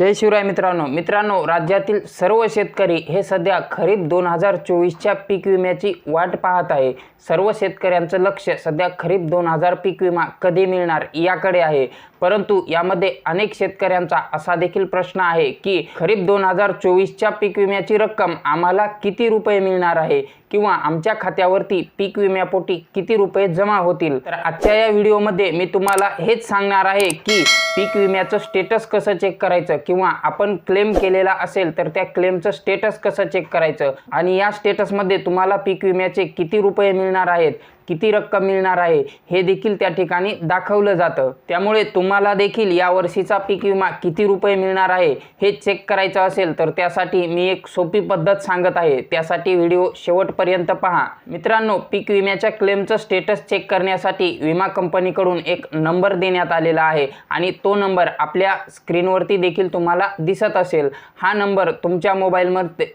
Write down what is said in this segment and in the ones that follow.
जय शिवराय मित्रांनो. मित्रांनो राज्यातील सर्व शेतकरी हे सध्या खरीप दोन हजार चोवीसच्या पीक विम्याची वाट पाहत आहे. सर्व शेतकऱ्यांचं लक्ष सध्या खरीप दोन हजार पीक विमा कधी मिळणार याकडे आहे. परंतु यामध्ये अनेक शेतकऱ्यांचा असा देखील प्रश्न आहे की खरीप दोन हजार चोवीसच्या पीक विम्याची रक्कम आम्हाला किती रुपये मिळणार आहे? किंवा आमच्या खात्यावरती पीक विम्यापोटी किती रुपये जमा होतील? तर आजच्या या व्हिडिओमध्ये मी तुम्हाला हेच सांगणार आहे की पीक विम्याचं स्टेटस कसं चेक करायचं? किंवा आपण क्लेम केलेला असेल तर त्या क्लेमचं स्टेटस कसं चेक करायचं? आणि या स्टेटसमध्ये तुम्हाला पीक विम्याचे किती रुपये मिळणार आहेत? किती रक्कम मिळणार आहे हे देखील त्या ठिकाणी दाखवलं जातं. त्यामुळे तुम्हाला देखील या वर्षीचा पीक विमा किती रुपये मिळणार आहे हे चेक करायचं असेल तर त्यासाठी मी एक सोपी पद्धत सांगत आहे. त्यासाठी व्हिडिओ शेवटपर्यंत पहा. मित्रांनो पीक विम्याच्या क्लेमचं स्टेटस चेक करण्यासाठी विमा कंपनीकडून एक नंबर देण्यात आलेला आहे आणि तो नंबर आपल्या स्क्रीनवरती देखील तुम्हाला दिसत असेल. हा नंबर तुमच्या मोबाईलमध्ये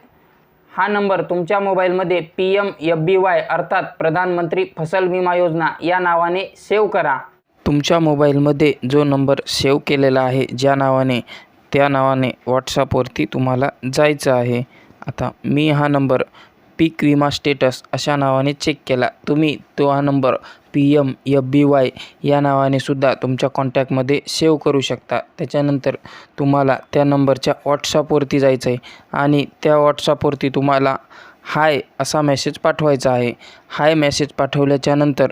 हा नंबर तुमच्या मोबाईलमध्ये P M F B Y अर्थात प्रधानमंत्री फसल विमा योजना या नावाने सेव्ह करा. तुमच्या मोबाईलमध्ये जो नंबर सेव्ह केलेला आहे ज्या नावाने त्या नावाने व्हॉट्सअपवरती तुम्हाला जायचं आहे. आता मी हा नंबर पीक विमा स्टेटस अशा नावाने चेक केला. तुम्ही तो हा number P M F B Y या नावाने सुद्धा तुमच्या कॉन्टॅक्टमध्ये सेव्ह करू शकता. त्याच्यानंतर तुम्हाला त्या नंबरच्या व्हॉट्सअपवरती जायचं आहे आणि त्या व्हॉट्सअपवरती तुम्हाला हाय असा मेसेज पाठवायचा आहे. हाय मेसेज पाठवल्याच्यानंतर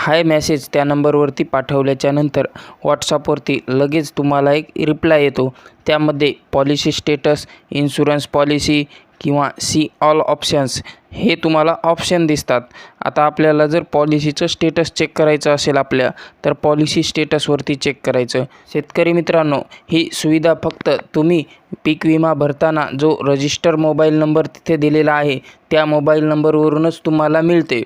हाय मेसेज त्या नंबरवरती पाठवल्याच्यानंतर व्हॉट्सअपवरती लगेच तुम्हाला एक रिप्लाय येतो. त्यामध्ये पॉलिसी स्टेटस इन्शुरन्स पॉलिसी किंवा सी ऑल ऑप्शन्स हे तुम्हाला ऑप्शन दिसतात. आता आपल्याला जर पॉलिसीचं स्टेटस चेक करायचं असेल आपल्या तर पॉलिसी स्टेटसवरती चेक करायचं. शेतकरी मित्रांनो ही सुविधा फक्त तुम्ही पीक विमा भरताना जो रजिस्टर मोबाईल नंबर तिथे दिलेला आहे त्या मोबाईल नंबरवरूनच तुम्हाला मिळते.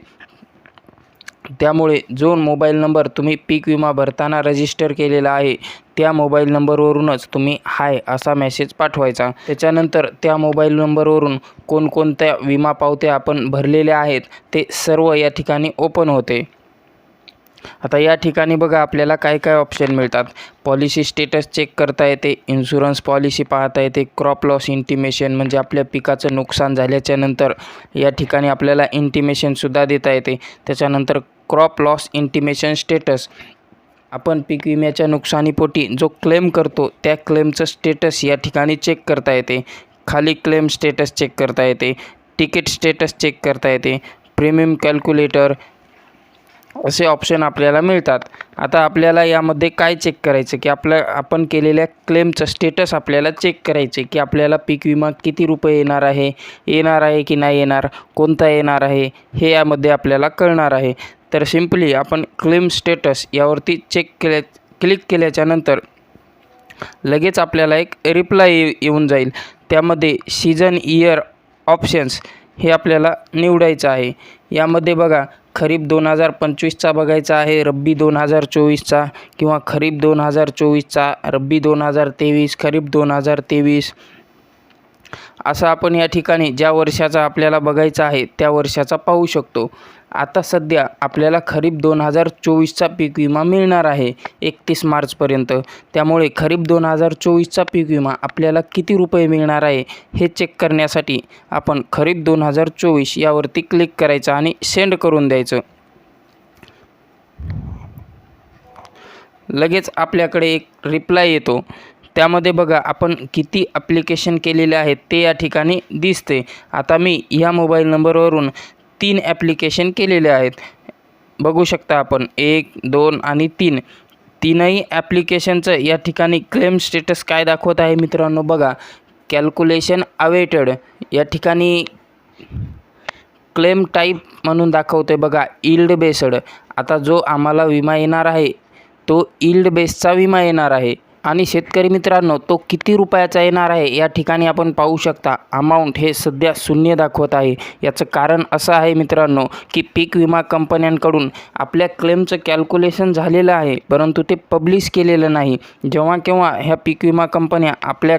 त्यामुळे जो मोबाईल नंबर तुम्ही पीक विमा भरताना रजिस्टर केलेला आहे त्या मोबाईल नंबरवरूनच तुम्ही हाय असा मेसेज पाठवायचा. त्याच्यानंतर त्या मोबाईल नंबरवरून कोणकोणत्या विमा पावत्या आपण भरलेल्या आहेत ते सर्व या ठिकाणी ओपन होते. आता या ठिकाणी बघा आपल्याला काय काय ऑप्शन मिळतात. पॉलिसी स्टेटस चेक करता येते इन्शुरन्स पॉलिसी पाहता येते क्रॉप लॉस इंटिमेशन म्हणजे आपल्या पिकाचं नुकसान झाल्याच्यानंतर या ठिकाणी आपल्याला इंटिमेशनसुद्धा देता येते. त्याच्यानंतर क्रॉप लॉस इंटिमेशन स्टेटस. आपण पीक विम्याच्या नुकसानीपोटी जो क्लेम करतो त्या क्लेमचं स्टेटस या ठिकाणी चेक करता येते. खाली क्लेम स्टेटस चेक करता येते. तिकीट स्टेटस चेक करता येते. प्रीमियम कॅल्क्युलेटर असे ऑप्शन आपल्याला मिळतात. आता आपल्याला यामध्ये काय चेक करायचं? की आपल्या आपण केलेल्या क्लेमचं स्टेटस आपल्याला चेक करायचे की आपल्याला पीक विमा किती रुपये येणार आहे? येणार आहे की नाही येणार? कोणता येणार आहे? हे यामध्ये आपल्याला कळणार आहे. तर सिम्पली आपण क्लेम स्टेटस यावरती चेक केल्या क्लिक केल्याच्यानंतर लगेच आपल्याला एक रिप्लाय येऊन जाईल. त्यामध्ये सीझन इयर ऑप्शन्स हे आपल्याला निवडायचं आहे. यामध्ये बघा खरीप दोन हजार पंचवीसचा बघायचा आहे रब्बी दोन हजार चोवीसचा किंवा खरीप दोन हजार चोवीसचा रब्बी दोन हजार तेवीस खरीप दोन हजार तेवीस. असं आपण या ठिकाणी ज्या वर्षाचा आपल्याला बघायचा आहे त्या वर्षाचा पाहू शकतो. आता सध्या आपल्याला खरीप दोन हजार चोवीसचा पीक विमा मिळणार आहे एकतीस मार्चपर्यंत. त्यामुळे खरीप दोन हजार चोवीसचा पीक विमा आपल्याला किती रुपये मिळणार आहे हे चेक करण्यासाठी आपण खरीप दोन हजार चोवीस यावरती क्लिक करायचं आणि सेंड करून द्यायचं. लगेच आपल्याकडे एक रिप्लाय येतो. त्यामध्ये बघा आपण किती ॲप्लिकेशन केलेले आहेत ते या ठिकाणी दिसते. आता मी ह्या मोबाईल नंबरवरून तीन ॲप्लिकेशन केलेले आहेत. बघू शकता आपण एक दोन आणि तीन. तीनही ॲप्लिकेशनचं या ठिकाणी क्लेम स्टेटस काय दाखवत आहे मित्रांनो बघा. कॅल्क्युलेशन अवेटेड या ठिकाणी क्लेम टाईप म्हणून दाखवते बघा इल्ड बेस्ड आता जो आम्हाला विमा येणार आहे तो इल्ड बेसचा विमा येणार आहे. आणि शेतकरी मित्रांनो तो किती रुपयाचा येणार आहे या ठिकाणी आपण पाहू शकता. अमाऊंट हे सध्या शून्य दाखवत आहे. याचं कारण असं आहे मित्रांनो की पीक विमा कंपन्यांकडून आपल्या क्लेमचं कॅल्क्युलेशन झालेलं आहे परंतु ते पब्लिश केलेलं नाही. जेव्हा केव्हा ह्या पीक विमा कंपन्या आपल्या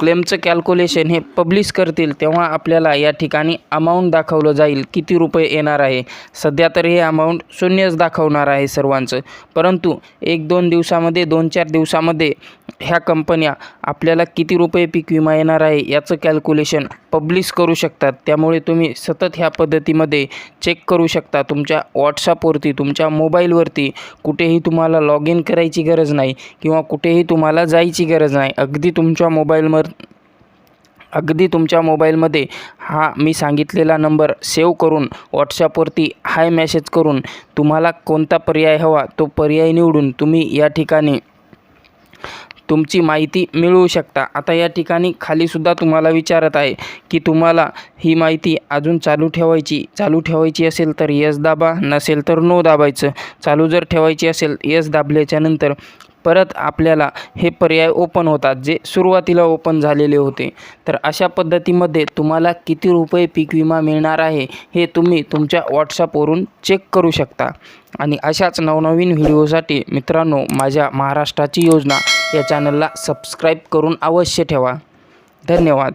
क्लेमचं कॅल्क्युलेशन हे पब्लिश करतील तेव्हा आपल्याला या ठिकाणी अमाऊंट दाखवलं जाईल. किती रुपये येणार आहे? सध्या तर हे अमाऊंट शून्यच दाखवणार आहे सर्वांचं. परंतु एक दोन दिवसामध्ये दोन चार दिवसामध्ये ह्या कंपन्या आपल्याला किती रुपये पीक विमा येणार आहे याचं कॅल्क्युलेशन पब्लिश करू शकतात. त्यामुळे तुम्ही सतत ह्या पद्धतीमध्ये चेक करू शकता. तुमच्या व्हॉट्सअपवरती तुमच्या मोबाईलवरती कुठेही तुम्हाला लॉग इन करायची गरज नाही किंवा कुठेही तुम्हाला जायची गरज नाही. अगदी तुमच्या मोबाईलवर अगदी तुमच्या मोबाईलमध्ये हा मी सांगितलेला नंबर सेव्ह करून व्हॉट्सअपवरती हाय मेसेज करून तुम्हाला कोणता पर्याय हवा तो पर्याय निवडून तुम्ही या ठिकाणी तुमची माहिती मिळवू शकता. आता या ठिकाणी खालीसुद्धा तुम्हाला विचारत आहे की तुम्हाला ही माहिती अजून चालू ठेवायची चालू ठेवायची असेल तर यस दाबा नसेल तर नो दाबायचं. चालू जर ठेवायची असेल यस दाबल्याच्या नंतर परत आपल्याला हे पर्याय ओपन होतात जे सुरुवातीला ओपन झालेले होते. तर अशा पद्धतीमध्ये तुम्हाला किती रुपये पीक विमा मिळणार आहे हे तुम्ही तुमच्या व्हॉट्सअपवरून चेक करू शकता. आणि अशाच नवनवीन व्हिडिओसाठी मित्रांनो माझ्या महाराष्ट्राची योजना या चॅनलला सबस्क्राईब करून अवश्य ठेवा. धन्यवाद.